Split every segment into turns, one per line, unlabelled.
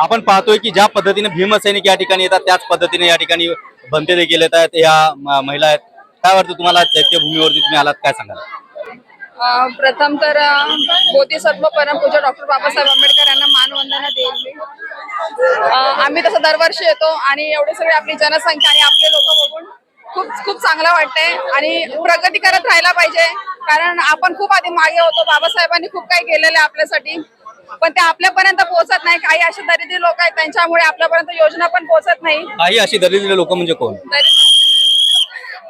आपण पाहतोय की ज्या पद्धतीने भीमसैनिक या ठिकाणी येतात त्याच पद्धतीने या ठिकाणी बनते देखील येत आहेत या महिला आहेत. काय वाटतं तुम्हाला चैत्यभूमीवरती तुम्ही आलात काय सांगाल?
प्रथम तर बोधिसत्व परमपूजा डॉक्टर बाबासाहेब आंबेडकर यांना मानवंदना देईल आम्ही तसं दरवर्षी येतो आणि एवढे सगळे आपली जनसंख्या आणि आपले लोक बघून खूप खूप चांगलं वाटतंय आणि प्रगती करत राहायला पाहिजे. कारण आपण खूप आधी मागे होतो बाबासाहेबांनी खूप काही केलेलं आहे आपल्यासाठी. पण ते आपल्यापर्यंत पोहोचत नाही. काही असे दरिद्री लोक आहेत त्यांच्यामुळे आपल्यापर्यंत योजना पण पोहोचत नाही.
काही अशी दरिद्र लोक म्हणजे कोण?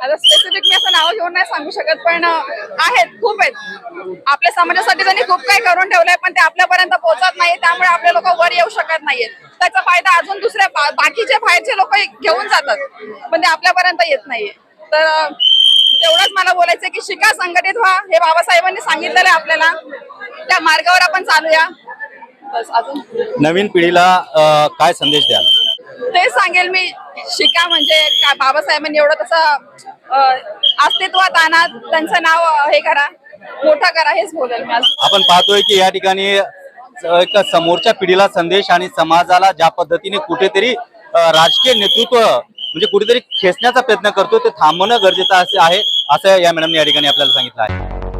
आता स्पेसिफिक मी असं नाव घेऊन नाही सांगू शकत पण अं, आहेत खूप आहेत. आपल्या समाजासाठी त्यांनी खूप काही करून ठेवलंय पण ते आपल्यापर्यंत पोहोचत नाही. त्यामुळे आपले लोक वर येऊ शकत नाहीयेत. त्याचा फायदा अजून दुसऱ्या बा- बाकीचे बाहेरचे लोक घेऊन जातात पण ते आपल्यापर्यंत येत नाहीये तर अं, तेवढंच मला बोलायचं की शिका संघटित व्हा हे बाबासाहेबांनी सांगितलेलं आहे आपल्याला. त्या मार्गावर आपण चालूया. बस अजून
नवीन पिढीला अं, काय संदेश द्याल?
ते सांगेल मी शिका म्हणजे का बाबासाहेबांनी एवढं तसं अं, अस्तित्वात आणा त्यांचं नाव अं, हे करा मोठं करा हेच बोलेल मी आज
आपण पाहतोय की या ठिकाणी एक समोरच्या पिढीला संदेश आणि समाजाला ज्या पद्धतीने कुठेतरी अं, राजकीय नेतृत्व म्हणजे कुठेतरी खेचण्याचा प्रयत्न करतो ते थांबवणं गरजेचं असे आहे असं या मॅडमने या ठिकाणी आपल्याला सांगितलं आहे.